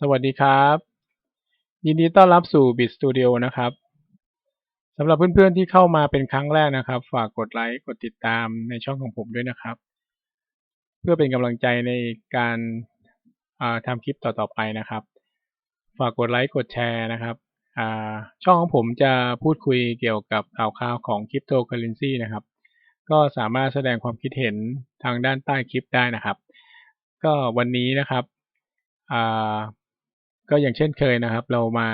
สวัสดีครับ ยินดีต้อนรับสู่ Bit Studio นะครับสำหรับเพื่อนๆที่เข้ามาเป็นครั้งแรกนะครับ ฝากกดไลค์กดติดตามในช่องของผมด้วยนะครับ เพื่อเป็นกำลังใจในการทำคลิปต่อๆไปนะครับ ฝากกดไลค์กดแชร์นะครับช่องของผมจะพูดคุยเกี่ยวกับข่าวข่าวของคริปโตเคอเรนซีนะครับ ก็สามารถแสดงความคิดเห็นทางด้านใต้คลิปได้นะครับ ก็วันนี้นะครับ ก็อย่างเช่นเคยนะครับ เรามา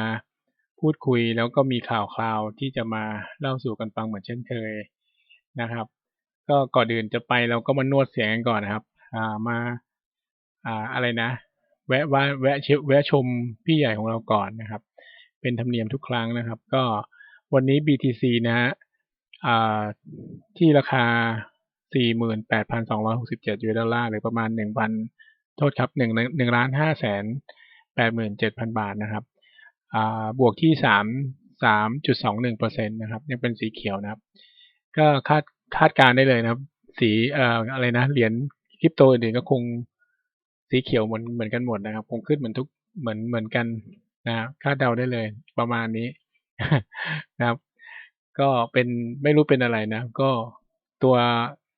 พูดคุยแล้วก็มีข่าวคราวที่จะมาเล่าสู่กันฟังเหมือนเช่นเคยนะครับ ก็ก่อนอื่นจะไปเราก็มานวดเสียงกันก่อนนะครับ อ่ามาอ่าอะไรนะ แวะว่าแวะเชแวะชมพี่ใหญ่ของเราก่อนนะครับ เป็นธรรมเนียมทุกครั้งนะครับ ก็วันนี้ BTC นะฮะอ่าที่ราคา 48,267ยูเอสดอลลาร์หรือประมาณ1,000โทษครับ1 1ล้าน5แสน 87,000 บาทนะครับบวกที่ 3 3.21%นะครับยังเป็นสีเขียวนะครับ ก็คาดคาดการได้เลยนะครับ สีเอ่ออะไรนะเหรียญคริปโตอื่นๆก็คงสีเขียวเหมือนเหมือนกันหมดนะครับ คงขึ้นเหมือนทุกเหมือนเหมือนกันนะคาดเดาได้เลย ประมาณนี้นะครับ ก็เป็นไม่รู้เป็นอะไรนะ ก็ตัว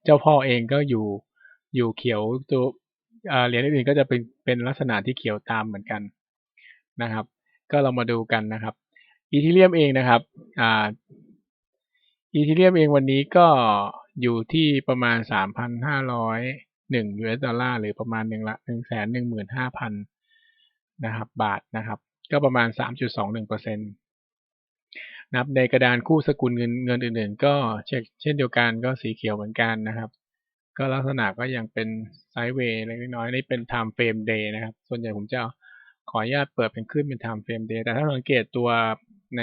เจ้าพ่อเองก็อยู่อยู่เขียวตัวเหรียญอื่นๆก็จะเป็น เป็นลักษณะที่เขียวตามเหมือนกันนะครับ ก็เรามาดูกันนะครับอีทีเรียมเองนะครับอ่าอีทีเรียมเองวันนี้ก็อยู่ที่ประมาณ 3,501 US ดอลลาร์หรือประมาณหนึ่งละ115,000นะครับบาทนะครับ ก็ประมาณ 3.21%นะครับในกระดานคู่สกุลเงินเงินอื่นๆ ก็เช่นเดียวกันก็สีเขียวเหมือนกันนะครับ ก็ลักษณะก็ยังเป็นไซด์เวย์เล็กน้อยนี่เป็น time frame day นะครับ ส่วนใหญ่ผมจะขออนุญาตเปิดเป็นขึ้นเป็น time frame day แต่ถ้าสังเกตตัวใน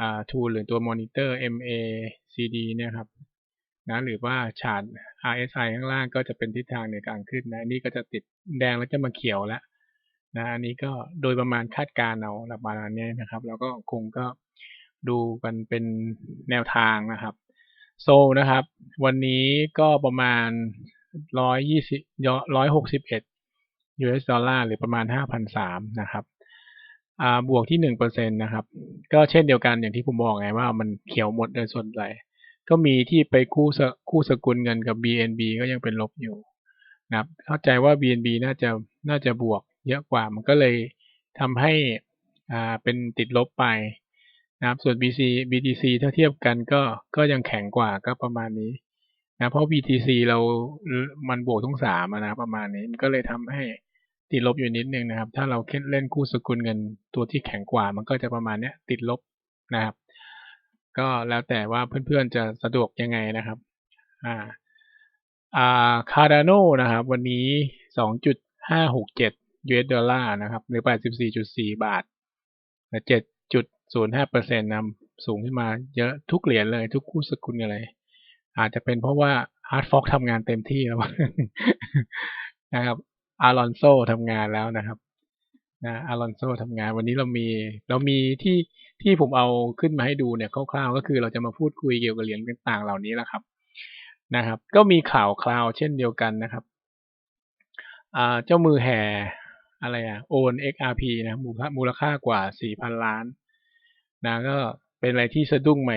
อ่า tool หรือตัว monitor MACD เนี่ยครับนะหรือว่าชาร์ต RSI ข้างล่างก็จะเป็นทิศทางในการขึ้นนะนี่ก็จะติดแดงแล้วจะมาเขียวแล้วนะอันนี้ก็โดยประมาณคาดการเอาหลักประมาณนี้นะครับ แล้วก็คงก็ดูกันเป็นแนวทางนะครับ โซลนะครับ วันนี้ก็ประมาณร้อยยี่สิบร้อยหกสิบเอ็ด US ดอลลาร์หรือประมาณห้าพันสามนะครับบวกที่หนึ่งเปอร์เซ็นตนะครับ ก็เช่นเดียวกันอย่างที่ผมบอกไงว่ามันเขียวหมดโดยส่วนใหญ่ก็มีที่ไปคู่คู่สกุลเงินกับ BNB ก็ยังเป็นลบอยู่นะครับ เข้าใจว่า BNB น่าจะน่าจะบวกเยอะกว่ามันก็เลยทำให้อ่าเป็นติดลบไป นะครับส่วน BC BTC ถ้าเทียบกันก็ก็ยังแข็งกว่าก็ประมาณนี้นะเพราะ BTC เรา มันบวกทั้งสามนะประมาณนี้มันก็เลยทำให้ติดลบอยู่นิดนึงนะครับ ถ้าเราเล่นคู่สกุลเงินตัวที่แข็งกว่า มันก็จะประมาณเนี้ยติดลบนะครับ ก็แล้วแต่ว่าเพื่อนๆจะสะดวกยังไงนะครับอ่าอ่าคาร์ดานนะครับ วันนี้สองจุดห้าหกเจ็ด US ดอลลาร์นะครับ หรือแปดสิบสี่จุดสี่บาทเจ็ดจุด ศูนย์ห้าเปอร์เซ็นต์นำสูงขึ้นมาเยอะทุกเหรียญเลยทุกคู่สกุลเลยอาจจะเป็นเพราะว่าฮาร์ดฟอกทำงานเต็มที่แล้วนะครับอารอนโซทำงานแล้วนะครับนะอารอนโซทำงานวันนี้เรามีเรามีที่ที่ผมเอาขึ้นมาให้ดูเนี่ยคร่าวๆ ก็คือเราจะมาพูดคุยเกี่ยวกับเหรียญต่างๆเหล่านี้แหละครับนะครับ ก็มีข่าวคราวเช่นเดียวกันนะครับอ่าเจ้ามือแห่อะไรอะโอน XRP นะมูลค่ากว่าสี่พันล้าน นะก็เป็นอะไรที่สะดุ้งไหม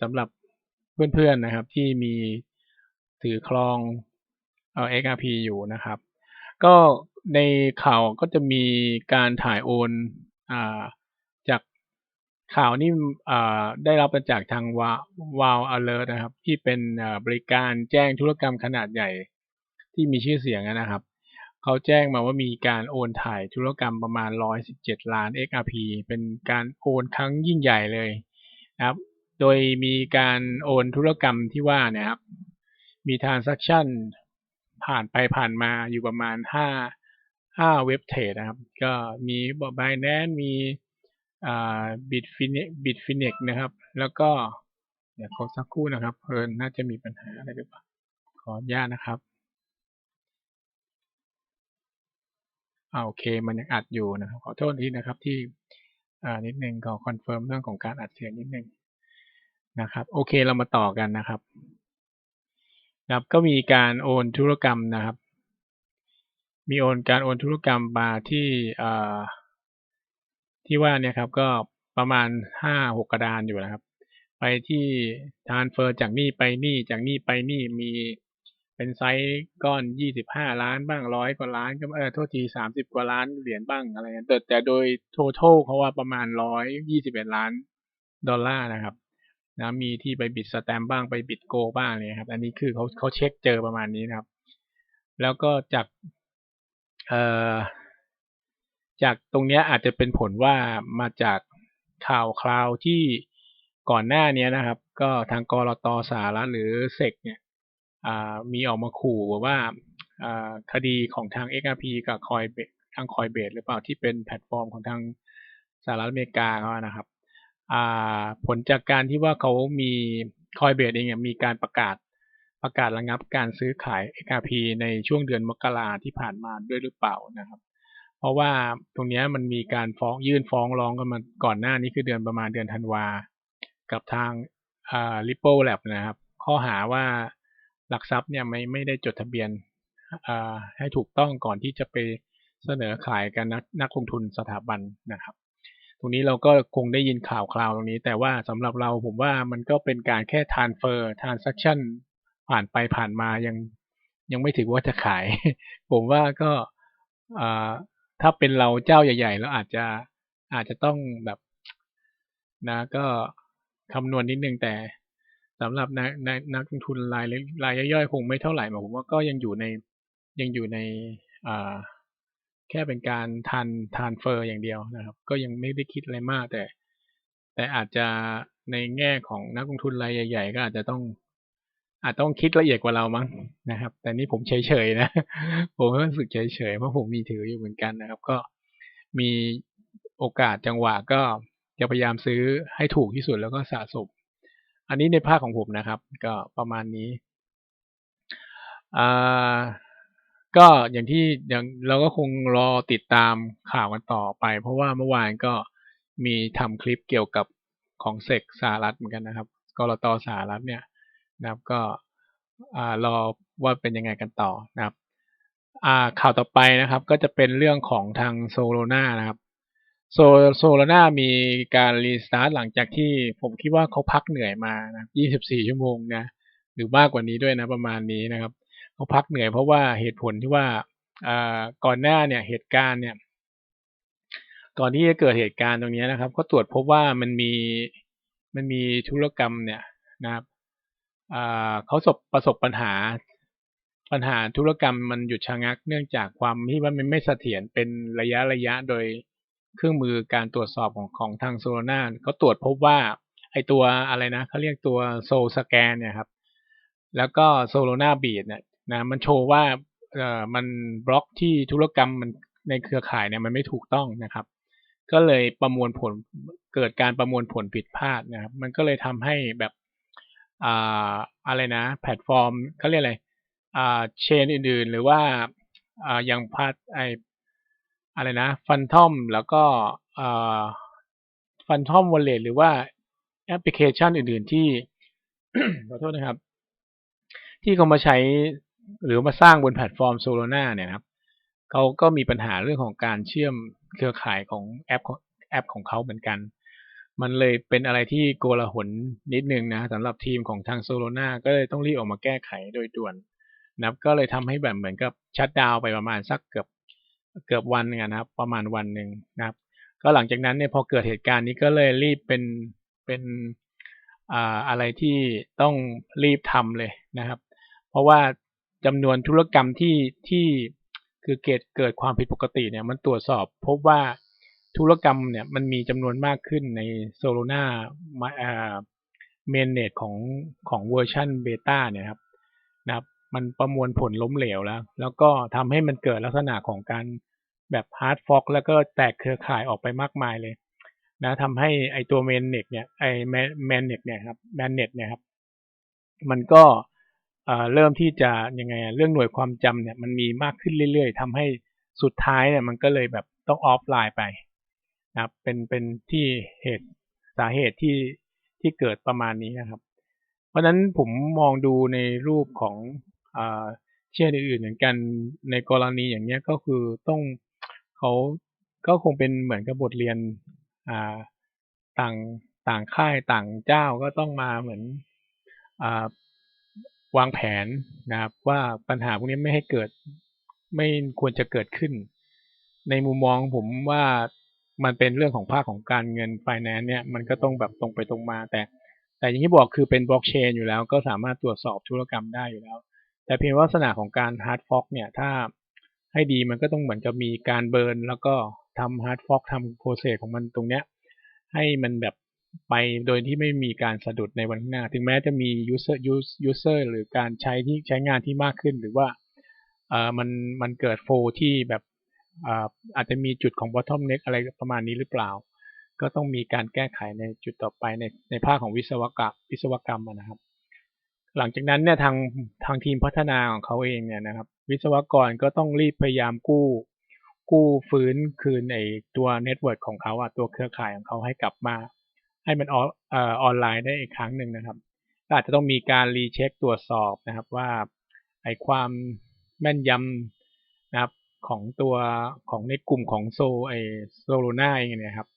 สำหรับเพื่อนๆนะครับ ที่มีถือครองเอ่อ XRP อยู่นะครับ ก็ในข่าวก็จะมีการถ่ายโอนอ่าจากข่าวนี้อ่าได้รับมาจากทางวาวา alert นะครับ ที่เป็นบริการแจ้งธุรกรรมขนาดใหญ่ที่มีชื่อเสียงนะครับ เขาแจ้งมาว่ามีการโอนถ่ายธุรกรรมประมาณ 117 ล้าน XRP เป็นการโอนครั้งยิ่งใหญ่เลยนะครับ โดยมีการโอนธุรกรรมที่ว่าเนี่ยครับ มีทรานซัคชันผ่านไปผ่านมาอยู่ประมาณ 5 5 เว็บเทรดนะครับ ก็มีบอบายแนนมีอ่าบิตฟินบิตฟินิกนะครับ แล้วก็ เดี๋ยวขอสักครู่นะครับ เพลินน่าจะมีปัญหาอะไรหรือเปล่า ขออนุญาตนะครับ อาโอเคมันยังอัดอยู่นะครับขอโทษทีนะครับที่นิดนึงขอคอนเฟิร์มเรื่องของการอัดเสียงนิดนึงนะครับโอเคเรามาต่อกันนะครับครับก็มีการโอนธุรกรรมนะครับ มีโอนการโอนธุรกรรมมาที่ที่ว่าเนี่ยครับก็ประมาณห้าหกกระดานอยู่นะครับ ไปที่ทานเฟอร์จากนี่ไปนี่จากนี่ไปนี่มี เป็นไซส์ก้อนยี่สิบห้าล้านบ้างร้อยกว่าล้านก็เออโทษทีสามสิบกว่าล้านเหรียญบ้างอะไรเงี้ยแต่แต่โดย total เขาว่าประมาณร้อยยี่สิบเอ็ดล้านดอลลาร์นะครับนะมีที่ไปบิดสแตมบ้างไปบิดโกบ้างเลยครับ อันนี้คือเขาเขาเช็คเจอประมาณนี้นะครับ แล้วก็จากเอ่อจากตรงเนี้ยอาจจะเป็นผลว่ามาจากข่าวคราวที่ก่อนหน้านี้นะครับ ก็ทางกรตสหรัฐหรือเซกเนี่ย มีออกมาขู่ว่าคดีของทาง XRP กับคอยทางคอยเบสหรือเปล่าที่เป็นแพลตฟอร์มของทางสหรัฐอเมริกาเขานะครับผลจากการที่ว่าเขามีคอยเบสเองมีการประกาศประกาศระงับการซื้อขาย XRP ในช่วงเดือนมกราที่ผ่านมาด้วยหรือเปล่านะครับ เพราะว่าตรงนี้มันมีการฟ้องยื่นฟ้องร้องกันมาก่อนหน้านี้คือเดือนประมาณเดือนธันวา กับทาง Ripple Lab นะครับ ข้อหาว่า หลักทรัพย์เนี่ยไม่ไม่ได้จดทะเบียนให้ถูกต้องก่อนที่จะไปเสนอขายกันนักนักลงทุนสถาบันนะครับ ตรงนี้เราก็คงได้ยินข่าวคราวตรงนี้ แต่ว่าสำหรับเราผมว่ามันก็เป็นการแค่ transfer transaction ผ่านไปผ่านมายังยังไม่ถึงว่าจะขาย ผมว่าก็ถ้าเป็นเราเจ้าใหญ่ๆ แล้วอาจจะอาจจะต้องแบบนะก็คำนวณนิดนึงแต่ สำหรับนักนักลงทุนรายรายย่อยๆคงไม่เท่าไหร่ผมว่าก็ยังอยู่ในยังอยู่ในแค่เป็นการทันทานเฟอร์อย่างเดียวนะครับ ก็ยังไม่ได้คิดอะไรมากแต่ แต่อาจจะในแง่ของนักลงทุนรายใหญ่ๆ ก็อาจจะต้อง อาจต้องคิดละเอียดกว่าเรามั้งนะครับ แต่นี่ผมเฉยๆนะ ผมรู้สึกเฉยๆเพราะผมมีถืออยู่เหมือนกันนะครับ ก็มีโอกาสจังหวะก็จะพยายามซื้อให้ถูกที่สุดแล้วก็สะสม อันนี้ในภาคของผมนะครับ ก็ประมาณนี้อ่าก็อย่างที่อย่างเราก็คงรอติดตามข่าวกันต่อไป เพราะว่าเมื่อวานก็มีทำคลิปเกี่ยวกับของเซกสหรัฐเหมือนกันนะครับกรตสหรัฐเนี่ยนะครับก็รอว่าเป็นยังไงกันต่อนะครับข่าวต่อไปนะครับ ก็จะเป็นเรื่องของทางโซโลนานะครับ โซโซโลนามีการรีสตาร์ทหลังจากที่ผมคิดว่าเขาพักเหนื่อยมานะ24 ชั่วโมงนะ หรือมากกว่านี้ด้วยนะประมาณนี้นะครับ เขาพักเหนื่อยเพราะว่าเหตุผลที่ว่าก่อนหน้าเนี่ยเหตุการณ์เนี่ยก่อนที่จะเกิดเหตุการณ์ตรงนี้นะครับ ก็ตรวจพบว่ามันมีมันมีธุรกรรมเนี่ยนะครับเขาสบประสบปัญหาปัญหาธุรกรรมมันหยุดชะงัก เนื่องจากความที่ว่ามันไม่เสถียรเป็นระยะระยะโดย เครื่องมือการตรวจสอบของของทางโซลาร่าเขาตรวจพบว่าไอตัวอะไรนะเขาเรียกตัวโซลสแกนเนี่ยครับ แล้วก็โซโลนาบีดเนี่ยนะมันโชว์ว่าเอ่อมันบล็อกที่ธุรกรรมมันในเครือข่ายเนี่ยมันไม่ถูกต้องนะครับ ก็เลยประมวลผลเกิดการประมวลผลผิดพลาดนะครับ มันก็เลยทำให้แบบอ่าอะไรนะ แพลตฟอร์มเขาเรียกอะไรอ่าเชนอื่นๆ หรือว่าอ่าอย่างพาดไอ อะไรนะฟันทอมแล้วก็ฟันทอมวอลเล็ตหรือว่าแอปพลิเคชันอื่นๆที่ขอโทษนะครับ ที่เขามาใช้หรือมาสร้างบนแพลตฟอร์มโซโลนาเนี่ยครับเขาก็มีปัญหาเรื่องของการเชื่อมเครือข่ายของแอปแอปของเขาเหมือนกัน มันเลยเป็นอะไรที่โกลาหลนิดนึงนะสำหรับทีมของทางโซโลนาก็เลยต้องรีบออกมาแก้ไขโดยด่วนนะครับก็เลยทำให้แบบเหมือนกับชัดดาวไปประมาณสักเกือบ เกือบวันนึงนะครับ ประมาณวันหนึ่งนะครับ ก็หลังจากนั้นเนี่ยพอเกิดเหตุการณ์นี้ก็เลยรีบเป็นเป็นอ่าอะไรที่ต้องรีบทำเลยนะครับ เพราะว่าจำนวนธุรกรรมที่ที่คือเกิดเกิดความผิดปกติเนี่ยมันตรวจสอบพบว่าธุรกรรมเนี่ยมันมีจำนวนมากขึ้นในโซโลนาเมนเนตของของเวอร์ชันเบต้าเนี่ยครับนะครับ มันประมวลผลล้มเหลวแล้ว แล้วก็ทำให้มันเกิดลักษณะของการแบบฮาร์ดฟอกแล้วก็แตกเครือข่ายออกไปมากมายเลยนะทำให้ไอตัวเมนเน็ตเนี่ยไอแมนเน็ตเนี่ยครับแมนเน็ตเนี่ยครับมันก็เริ่มที่จะยังไงเรื่องหน่วยความจำเนี่ยมันมีมากขึ้นเรื่อยๆทำให้สุดท้ายเนี่ยมันก็เลยแบบต้องออฟไลน์ไปนะครับเป็นเป็นที่เหตุสาเหตุที่ที่เกิดประมาณนี้นะครับ เพราะฉะนั้นผมมองดูในรูปของ เชนอื่นๆเหมือนกันในกรณีอย่างเนี้ยก็คือต้องเขาก็คงเป็นเหมือนกับบทเรียนอ่าต่างต่างค่ายต่างเจ้าก็ต้องมาเหมือนอ่าวางแผนนะครับ ว่าปัญหาพวกนี้ไม่ให้เกิดไม่ควรจะเกิดขึ้น ในมุมมองผมว่ามันเป็นเรื่องของภาคของการเงินไฟแนนซ์เนี่ยมันก็ต้องแบบตรงไปตรงมา แต่ แต่อย่างที่บอกคือเป็นบล็อกเชนอยู่แล้วก็สามารถตรวจสอบธุรกรรมได้อยู่แล้ว แต่เพียงลักษณะของการฮาร์ดฟอกเนี่ยถ้าให้ดีมันก็ต้องเหมือนกับมีการเบิร์นแล้วก็ทำฮาร์ดฟอกทำโปรเซสของมันตรงเนี้ยให้มันแบบไปโดยที่ไม่มีการสะดุดในวันข้างหน้า ถึงแม้จะมี user use user หรือการใช้ที่ใช้งานที่มากขึ้น หรือว่าเออมันมันเกิดโฟที่แบบอาอาจจะมีจุดของ bottleneck อะไรประมาณนี้หรือเปล่า ก็ต้องมีการแก้ไขในจุดต่อไปในในภาคของวิศวกรรมวิศวกรรมนะครับ หลังจากนั้นเนี่ยทางทางทีมพัฒนาของเขาเองเนี่ยนะครับ วิศวกรก็ต้องรีบพยายามกู้ กู้ฟื้นคืนไอตัวเน็ตเวิร์กของเขาอะตัวเครือข่ายของเขาให้กลับมา ให้มันออนอนไลน์ได้อีกครั้งหนึ่งนะครับก็อาจจะต้องมีการรีเช็คตรวจสอบนะครับว่าไอความแม่นยำนะครับของตัวของในกลุ่มของโซไอโซโลนาเองเนี่ยครับ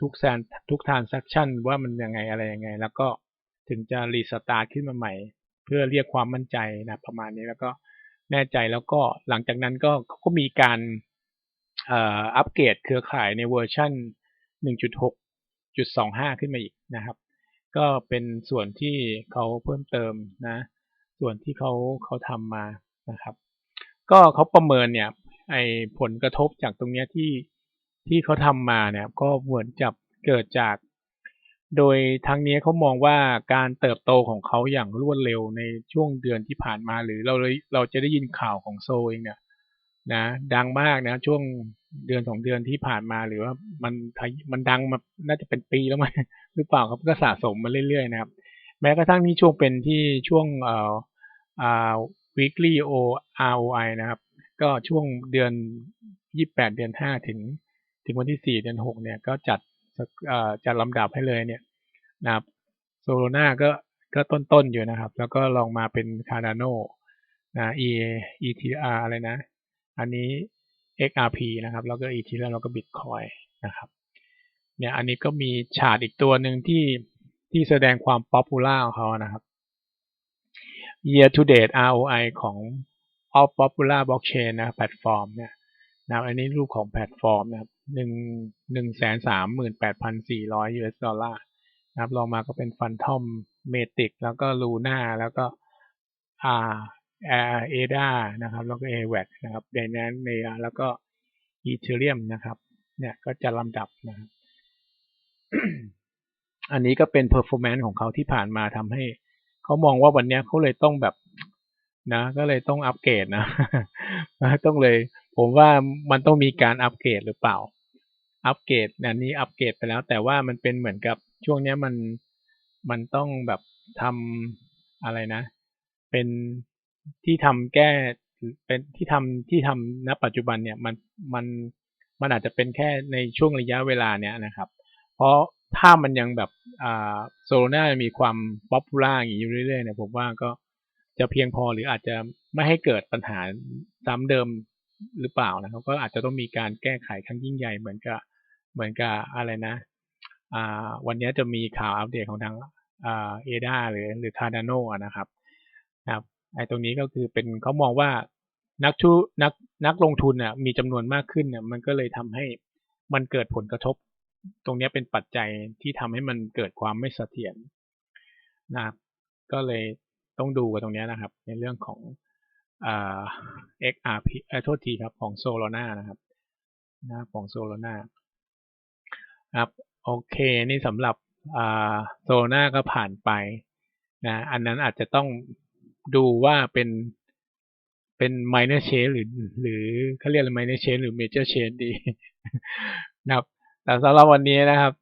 ทุกแซนทุกทานซัคชั่นว่ามันยังไงอะไรยังไง แล้วก็ ถึงจะรีสตาร์ทขึ้นมาใหม่ เพื่อเรียกความมั่นใจนะประมาณนี้แล้วก็แน่ใจแล้วก็หลังจากนั้นก็ก็มีการอัปเกรดเครือข่ายในเวอร์ชัน1.6.25 ขึ้นมาอีกนะครับ ก็เป็นส่วนที่เขาเพิ่มเติมนะ ส่วนที่เขาเขาทำมานะครับ ก็เขาประเมินเนี่ยไอผลกระทบจากตรงเนี้ยที่ที่เขาทำมาเนี่ยก็เหมือนจะเกิดจาก โดยทางนี้เขามองว่าการเติบโตของเขาอย่างรวดเร็วในช่วงเดือนที่ผ่านมาหรือเราเลยเราจะได้ยินข่าวของโซเองเนี่ยนะดังมากนะช่วงเดือนสองเดือนที่ผ่านมาหรือว่ามันมันดังมาน่าจะเป็นปีแล้วมั้ยหรือเปล่าครับก็สะสมมาเรื่อยๆนะครับ แม้กระทั่งนี่ช่วงเป็นที่ช่วงเอ่ออ่า weekly O ROI นะครับ ก็ช่วงเดือนยี่แปดเดือนห้าถึง ถึงวันที่สี่เดือนหกเนี่ยก็จัด จัดลำดับให้เลยเนี่ยนะครับโซโลนาก็ก็ต้นๆอยู่นะครับ แล้วก็ลองมาเป็นคาร์ดานโนนะ E ETR อะไรนะ อันนี้ XRP นะครับ แล้วก็ Ethereum แล้วก็ Bitcoin นะครับ เนี่ยอันนี้ก็มีฉาดอีกตัวหนึ่งที่ที่แสดงความป๊อปปูล่าของเขานะครับ year to date ROI ของ All Popular Blockchain นะแพลตฟอร์มเนี่ย นะครับอันนี้รูปของแพลตฟอร์มนะครับหนึ่งหนึ่งแสนสามหมื่นแปดพันสี่ร้อยดอลลาร์นะครับลองมาก็เป็นฟันทอมเมติกแล้วก็ลูน่าแล้วก็อ่าเอดานะครับ แล้วก็เอเวนะครับเดนนเนียแล้วก็อีเทเรียมนะครับ เนี่ยก็จะลำดับนะครับ อันนี้ก็เป็น performance ของเขาที่ผ่านมาทำให้ เขามองว่าวันนี้เขาเลยต้องแบบ นะ ก็เลยต้องอัปเกรดนะต้องเลย ผมว่ามันต้องมีการอัปเกรดหรือเปล่า อัปเกรดอันนี้อัปเกรดไปแล้ว แต่ว่ามันเป็นเหมือนกับช่วงนี้มันมันต้องแบบทำอะไรนะ เป็นที่ทำแก้เป็นที่ทำที่ทำณปัจจุบันเนี่ยมันมันมันอาจจะเป็นแค่ในช่วงระยะเวลาเนี้ยนะครับ เพราะถ้ามันยังแบบอ่าโซโลนามีความป๊อปปูล่าอย่างนี้อยู่เรื่อยๆเนี่ยผมว่าก็ จะเพียงพอหรืออาจจะไม่ให้เกิดปัญหาซ้ำเดิมหรือเปล่านะครับ ก็อาจจะต้องมีการแก้ไขครั้งยิ่งใหญ่เหมือนกับเหมือนกับอะไรนะอ่าวันนี้จะมีข่าวอัปเดตของทางอ่าเอดาหรือหรือคาร์ดานโนนะครับนะครับไอ้ตรงนี้ก็คือเป็นเขามองว่านักทุนักนักลงทุนเนี่ยมีจำนวนมากขึ้นเนี่ยมันก็เลยทำให้มันเกิดผลกระทบ ตรงนี้เป็นปัจจัยที่ทำให้มันเกิดความไม่เสถียรนะก็เลย ต้องดูกันตรงนี้นะครับ ในเรื่องของอ่า XRP เออโทษทีครับของโซโลนานะครับนะของโซโลนาครับโอเคนี่สำหรับโซโลนาก็ผ่านไปนะอันนั้นอาจจะต้องดูว่าเป็นเป็น minor change หรือ หรือเขาเรียกอะไร minor change หรือ major change ดีนะครับแต่สำหรับวันนี้นะครับ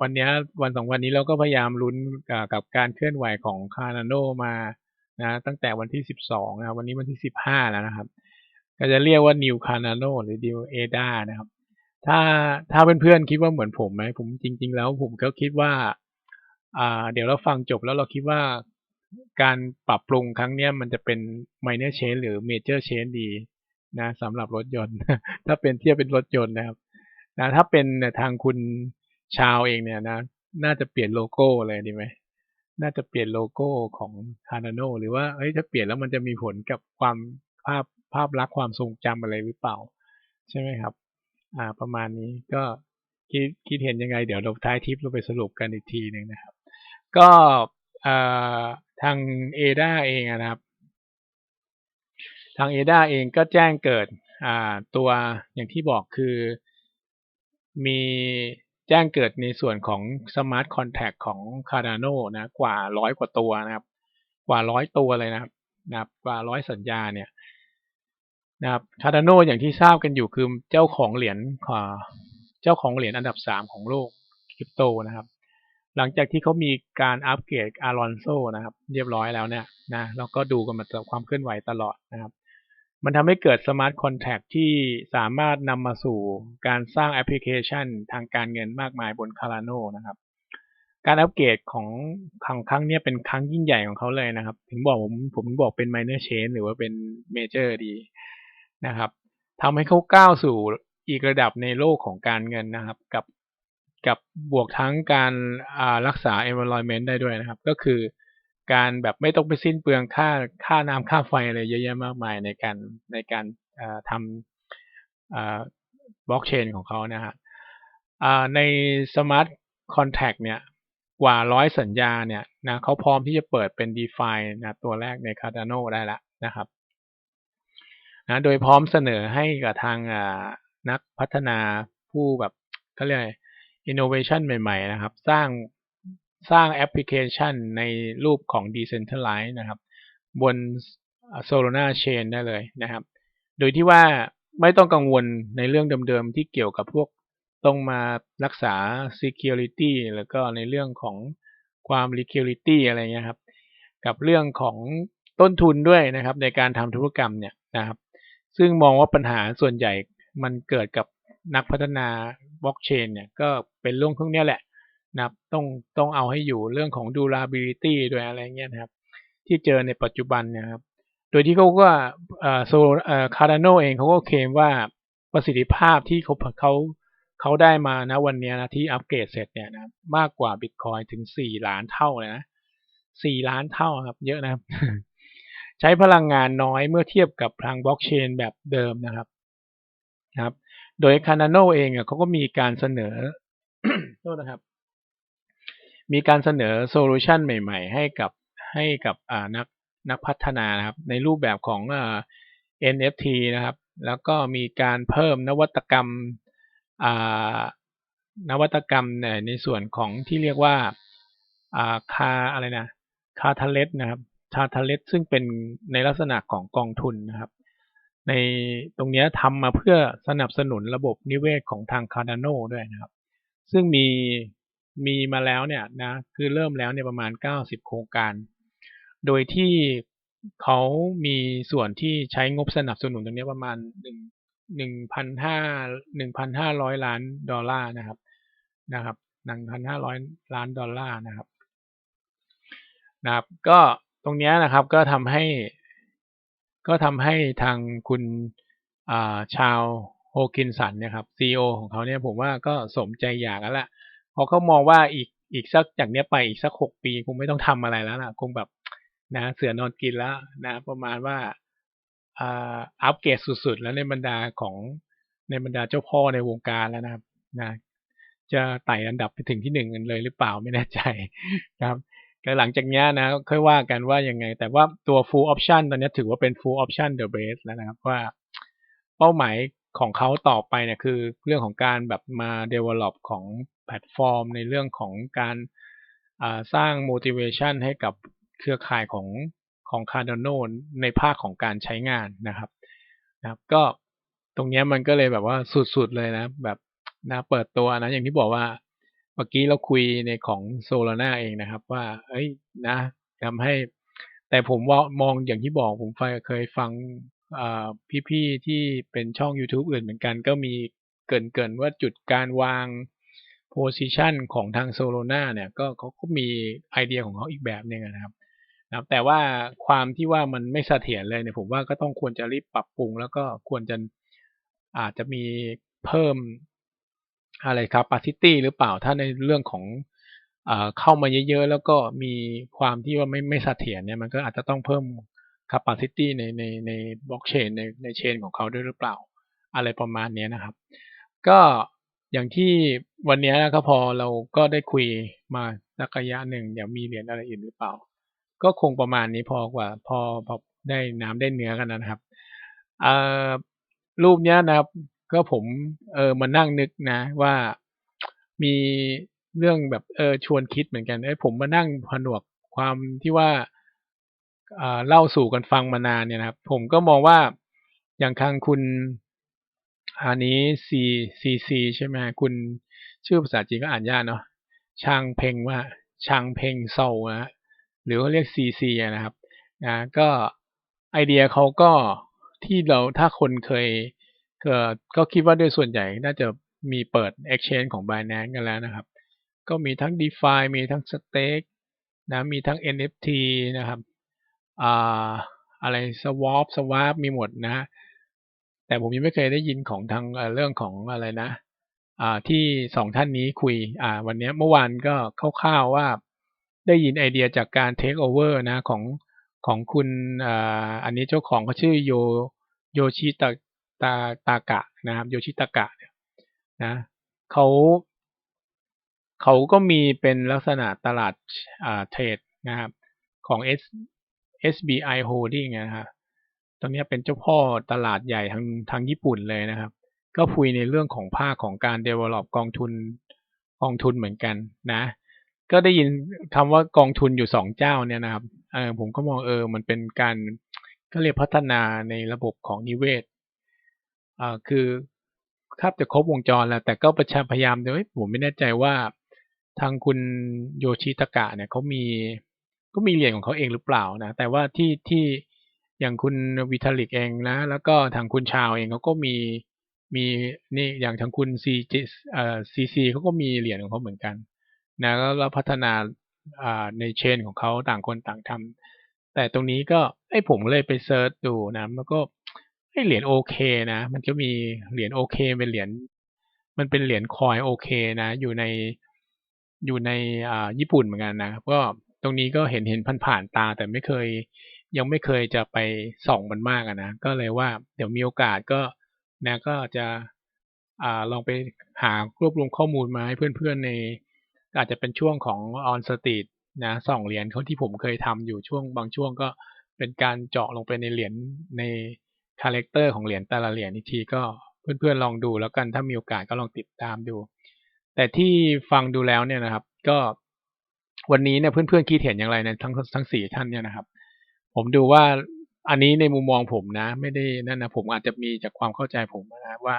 วันนี้วันสองวันนี้เราก็พยายามลุ้นกับการเคลื่อนไหวของคาร์นาโนมานะตั้งแต่วันที่สิบสองนะวันนี้วันที่สิบห้าแล้วนะครับ ก็จะเรียกว่า New Cardano หรือ New ADA นะครับ ถ้าถ้าเพื่อนๆคิดว่าเหมือนผมไหมผมจริง ๆ แล้วผมก็คิดว่าอ่าเดี๋ยวเราฟังจบแล้วเราคิดว่าการปรับปรุงครั้งเนี้ยมันจะเป็น minor change หรือ major change ดีนะสำหรับรถยนต์ ถ้าเป็นเทียบเป็นรถยนต์นะครับนะถ้าเป็นทางคุณ ชาวเองเนี่ยนะ น่าจะเปลี่ยนโลโก้เลยดีไหมน่าจะเปลี่ยนโลโก้ของคาร์ a โนหรือว่าเอ้ยถ้าเปลี่ยนแล้วมันจะมีผลกับความภาพภาพลักษณ์ความทรงจำอะไรหรือเปล่า ใช่ไหมครับ อ่า ประมาณนี้ก็คิดคิดเห็นยังไง เดี๋ยวเราท้ายทิปเราไปสรุปกันอีกทีหนึ่งนะครับ ก็อ่ทางเอดาเองนะครับ ทางเอดาเองก็แจ้งเกิดอ่าตัวอย่างที่บอกคือมี แจ้งเกิดในส่วนของ Smart Contact ของ Cardano นะกว่าร้อยกว่าตัวนะครับ กว่าร้อยตัวเลยนะครับนะครับกว่าร้อยสัญญาเนี่ยนะครับ Cardano อย่างที่ทราบกันอยู่คือเจ้าของเหรียญเจ้าของเหรียญอันดับสามของโลกคริปโตนะครับ หลังจากที่เขามีการอัปเกรดอารอนโซนะครับ เรียบร้อยแล้วเนี่ยนะแล้วก็ดูกันมาจากความเคลื่อนไหวตลอดนะครับ มันทำให้เกิดสมาร์ทคอนแท็กที่สามารถนำมาสู่การสร้างแอปพลิเคชันทางการเงินมากมายบน Cardano นะครับ การอัปเกรดของครั้งครั้งนี้เป็นครั้งยิ่งใหญ่ของเขาเลยนะครับ ถึงบอกผมผมบอกเป็น minor change หรือว่าเป็น major ดีนะครับทำให้เขาก้าวสู่อีกระดับในโลกของการเงินนะครับ กับกับบวกทั้งการรักษา environment ได้ด้วยนะครับ ก็คือ การแบบไม่ต้องไปสิ้นเปลืองค่าค่าน้ำค่าไฟอะไรเยอะแยะมากมายในการในการทำบล็อกเชนของเขานะฮะในสมาร์ทคอนแท็กเนี่ยกว่าร้อยสัญญาเนี่ยนะเขาพร้อมที่จะเปิดเป็น d e f i นะตัวแรกใน Cardano ได้แล้วนะครับนะโดยพร้อมเสนอให้กับทางนักพัฒนาผู้แบบเขาเรียก innovation ใหม่ ๆ นะครับ สร้าง สร้างแอปพลิเคชันในรูปของ Decentralize นะครับ บน Solana Chain ได้เลยนะครับ โดยที่ว่าไม่ต้องกังวลในเรื่องเดิมๆ ที่เกี่ยวกับพวกต้องมารักษา Security แล้วก็ในเรื่องของความ Liquidity อะไรเงี้ยครับ กับเรื่องของต้นทุนด้วยนะครับ ในการทำธุรกรรมเนี่ยนะครับ ซึ่งมองว่าปัญหาส่วนใหญ่มันเกิดกับนักพัฒนาบล็อกเชนเนี่ยก็เป็นเรื่องพวกนี้แหละ นะครับต้องต้องเอาให้อยู่เรื่องของ durability ด้วยอะไรเงี้ยนะครับ ที่เจอในปัจจุบันนะครับ โดยที่เขาก็โซคาร์ดานโนเองเขาก็เคลมว่าประสิทธิภาพที่เขาเขาเขาได้มานะวันนี้นะที่อัปเกรดเสร็จเนี่ยนะมากกว่าบิตคอยถึงสี่ล้านเท่าเลยนะสี่ล้านเท่าครับ เยอะนะครับ ใช้พลังงานน้อยเมื่อเทียบกับทางบล็อกเชนแบบเดิมนะครับนะครับ โดย Cardano เองเขาก็มีการเสนอโทษนะครับ มีการเสนอโซลูชันใหม่ ๆ ให้กับให้กับนักนักพัฒนานะครับ ในรูปแบบของ NFT นะครับ แล้วก็มีการเพิ่มนวัตกรรมนวัตกรรมในส่วนของที่เรียกว่าคาอะไรนะคาทาเลสนะครับคาทาเลสซึ่งเป็นในลักษณะของกองทุนนะครับ ในตรงนี้ทำมาเพื่อสนับสนุนระบบนิเวศของทาง Cardano ด้วยนะครับ ซึ่งมี มีมาแล้วเนี่ยนะคือเริ่มแล้วเนี่ยประมาณ 90 โครงการ โดยที่เขามีส่วนที่ใช้งบสนับสนุนตรงนี้ประมาณหนึ่งหนึ่งพันห้าหนึ่งพันห้าร้อยล้านดอลลาร์นะครับนะครับหนึ่งพันห้าร้อยล้านดอลลาร์นะครับนะครับ ก็ตรงนี้นะครับก็ทำให้ก็ทำให้ทางคุณชาวโฮกินสันเนี่ยครับซีอของเขาเนี่ยผมว่าก็สมใจอยากแล้วแหละ อเขามองว่าอีกอีกสักจากเนี้ยไปอีกสักหกปีคงไม่ต้องทำอะไรแล้วนะคงแบบนะเสือนอนกินแล้วนะ ประมาณว่าอัปเกรดสุดๆ แล้วในบรรดาของในบรรดาเจ้าพ่อในวงการแล้วนะครับนะจะไต่อันดับไปถึงที่หนึ่งกันเลยหรือเปล่าไม่แน่ใจครับก็หลังจากนี้นะค่อยว่ากันว่ายังไง แต่ว่าตัว full option ตอนนี้ถือว่าเป็น full option the base แล้วนะครับว่าเป้าหมายของเขาต่อไปเนี่ยคือเรื่องของการแบบมา develop ของ พลตฟอร์ม ในเรื่องของการสร้าง motivation ให้กับเครือข่ายของของ Cardano ในภาคของการใช้งานนะครับนะครับก็ตรงนี้มันก็เลยแบบว่าสุดๆเลยนะ แบบนะเปิดตัวนะอย่างที่บอกว่าเมื่อกี้เราคุยในของโซลาร่าเองนะครับว่า เอ้ยนะทำให้ แต่ผมว่ามองอย่างที่บอกผมเคยฟังพี่ๆที่เป็นช่อง YouTube อื่นเหมือนกัน ก็มีเกินๆว่าจุดการวาง โพซิชันของทางโซโลนาเนี่ยก็เขาก็มีไอเดียของเขาอีกแบบหนึ่งนะครับนะครับ แต่ว่าความที่ว่ามันไม่เสถียรเลยเนี่ยผมว่าก็ต้องควรจะรีบปรับปรุง แล้วก็ควรจะอาจจะมีเพิ่มอะไรครับ capacity หรือเปล่าถ้าในเรื่องของเข้ามาเยอะๆ แล้วก็มีความที่ว่าไม่ไม่เสถียรเนี่ยมันก็อาจจะต้องเพิ่ม capacity ในในในบล็อกเชนในในเชนของเขาด้วยหรือเปล่า อะไรประมาณนี้นะครับ ก็ อย่างที่วันนี้นะครับพอเราก็ได้คุยมาสักระยะหนึ่งเดี๋ยวมีเหรียญอะไรอื่นหรือเปล่า ก็คงประมาณนี้พอกว่า พอพอได้น้ำได้เนื้อกันนะครับรูปนี้นะครับ ก็ผมเออมานั่งนึกนะ ว่ามีเรื่องแบบเออชวนคิดเหมือนกันเอ้ผมมานั่งผนวกความที่ว่าเล่าสู่กันฟังมานานเนี่ยนะครับ ผมก็มองว่าอย่างทางคุณ อันนี้ C C C ใช่ไหมคุณชื่อภาษาจีนก็อ่านยากเนาะชางเพงว่าชางเพงโซนะหรือว่าเรียก C C นะครับนะก็ไอเดียเขาก็ที่เราถ้าคนเคยก็ก็คิดว่าโดยส่วนใหญ่น่าจะมีเปิด Exchange ของ Binance กันแล้วนะครับ ก็มีทั้ง DeFi มีทั้ง Stake นะมีทั้ง NFT นะครับอ่าอะไร Swap Swap มีหมดนะ แต่ผมยังไม่เคยได้ยินของทางเรื่องของอะไรนะที่สองท่านนี้คุยวันนี้เมื่อวานก็คร่าวๆว่าได้ยินไอเดียจากการ Take Over นะของของคุณอ,อันนี้เจ้าของเขาชื่อโยโยชิตาตาตากะนะครับโยชิตากะนะเขาเขาก็มีเป็นลักษณะตลาดเทรดนะครับของ S SBI Holding นะครับ ตอนนี้เป็นเจ้าพ่อตลาดใหญ่ทางทางญี่ปุ่นเลยนะครับ ก็คุยในเรื่องของภาคของการ develop กองทุนกองทุนเหมือนกันนะ ก็ได้ยินคำว่ากองทุนอยู่สองเจ้าเนี่ยนะครับเออผมก็มองเออมันเป็นการก็เรียกพัฒนาในระบบของนิเวศอ่าคือคาบจะครบวงจรแล้ว แต่ก็ประชาพยายามด้วยผมไม่แน่ใจว่าทางคุณโยชิตากะเนี่ยเขามีก็มีเหรียญของเขาเองหรือเปล่านะ แต่ว่าที่ที่ อย่างคุณวิทาลิกเองนะ แล้วก็ทางคุณชาวเองเขาก็มีมีนี่อย่างทางคุณซีเอ่อซีซีเขาก็มีเหรียญของเขาเหมือนกันนะแล้วพัฒนาอ่าในเชนของเขาต่างคนต่างทำแต่ตรงนี้ก็ไอ้ผมเลยไปเซิร์ชดูนะแล้วก็ไอ้เหรียญโอเคนะ มันก็มีเหรียญโอเคเป็นเหรียญมันเป็นเหรียญคอยโอเคนะ อยู่ในอยู่ในอ่าญี่ปุ่นเหมือนกันนะก็ตรงนี้ก็เห็นเห็นผ่านๆตาแต่ไม่เคย ยังไม่เคยจะไปส่องมันมากนะก็เลยว่าเดี๋ยวมีโอกาสก็นะก็จะอ่าลองไปหารวบรวมข้อมูลมาให้เพื่อนๆในอาจจะเป็นช่วงของออนสตีดนะส่องเหรียญเขาที่ผมเคยทำอยู่ช่วงบางช่วงก็เป็นการเจาะลงไปในเหรียญในคาแรคเตอร์ของเหรียญแต่ละเหรียญอีกทีก็เพื่อนๆลองดูแล้วกันถ้ามีโอกาสก็ลองติดตามดู แต่ที่ฟังดูแล้วเนี่ยนะครับ ก็วันนี้เนี่ยเพื่อนๆคิดเห็นอย่างไรในทั้งทั้งสี่ท่านเนี่ยนะครับ ผมดูว่าอันนี้ในมุมมองผมนะ ไม่ได้นั่นนะผมอาจจะมีจากความเข้าใจผมนะว่า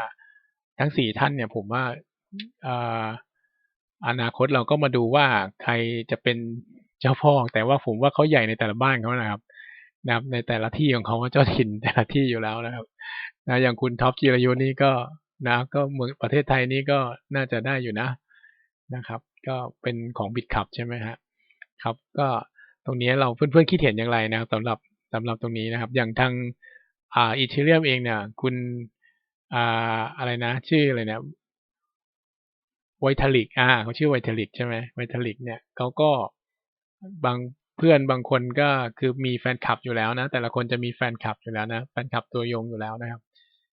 ทั้งสี่ท่านเนี่ยผมว่าอนาคตเราก็มาดูว่าใครจะเป็นเจ้าพ่อแต่ว่าผมว่าเขาใหญ่ในแต่ละบ้านเขานะครับนะครับ ในแต่ละที่ของเขาเจ้าถิ่นแต่ละที่อยู่แล้วนะครับนะอย่างคุณท็อปจิรยุนี่ก็นะก็เมืองประเทศไทยนี่ก็น่าจะได้อยู่นะนะครับ ก็เป็นของบิตคับใช่ไหมฮะครับ ก็ ตรงนี้เราเพื่อนๆคิดเห็นอย่างไรนะครับสำหรับสำหรับตรงนี้นะครับ อย่างทางอ่าอีเทเรียมเองเนี่ย คุณอ่าอะไรนะ ชื่ออะไรเนะไวทาลิกอ่าเขาชื่อไวทาลิกใช่ไหมไวทาลิกเนี่ยเขาก็บางเพื่อนบางคนก็คือมีแฟนคลับอยู่แล้วนะ แต่ละคนจะมีแฟนคลับอยู่แล้วนะแฟนคลับตัวยงอยู่แล้วนะครับ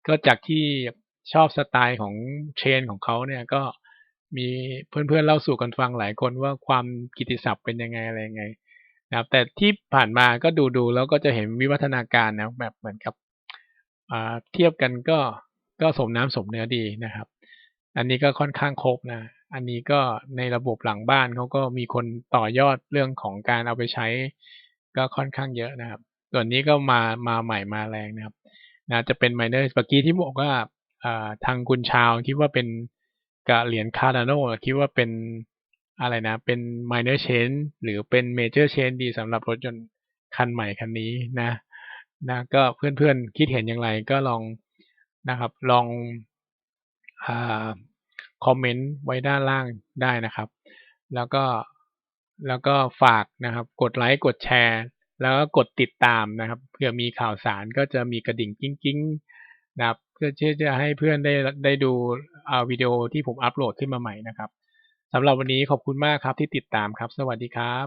ก็จากที่ชอบสไตล์ของเชนของเขาเนี่ยก็มีเพื่อนๆเล่าสู่กันฟังหลายคนว่าความกิติศัพท์เป็นยังไงอะไรยังไง นะครับแต่ที่ผ่านมาก็ดูดูแล้วก็จะเห็นวิวัฒนาการนะแบบเหมือนกับเทียบกันก็ก็สมน้ำสมเนื้อดีนะครับ อันนี้ก็ค่อนข้างครบนะ อันนี้ก็ในระบบหลังบ้านเขาก็มีคนต่อยอดเรื่องของการเอาไปใช้ ก็ค่อนข้างเยอะนะครับ ส่วนนี้ก็มามาใหม่มาแรงนะครับนะจะเป็นไมเนอร์เมื่อกี้ที่บอกว่าทางคุณชาวคิดว่าเป็นกับเหรียญคาร์ดานโนคิดว่าเป็น อะไรนะ เป็น minor change หรือเป็น major change ดีสำหรับรถยนต์คันใหม่คันนี้นะนะก็เพื่อนๆคิดเห็นอย่างไรก็ลองนะครับลองอคอมเมนต์ไว้ด้านล่างได้นะครับ แล้วก็แล้วก็ฝากนะครับกดไลค์กดแชร์ แล้วก็กดติดตามนะครับเพื่อมีข่าวสารก็จะมีกระดิ่งกิ้งกิ้งนะครับเพื่อที่จะให้เพื่อนได้ได้ดูวิดีโอที่ผมอัปโหลดขึ้นมาใหม่นะครับ สำหรับวันนี้ขอบคุณมากครับที่ติดตามครับ สวัสดีครับ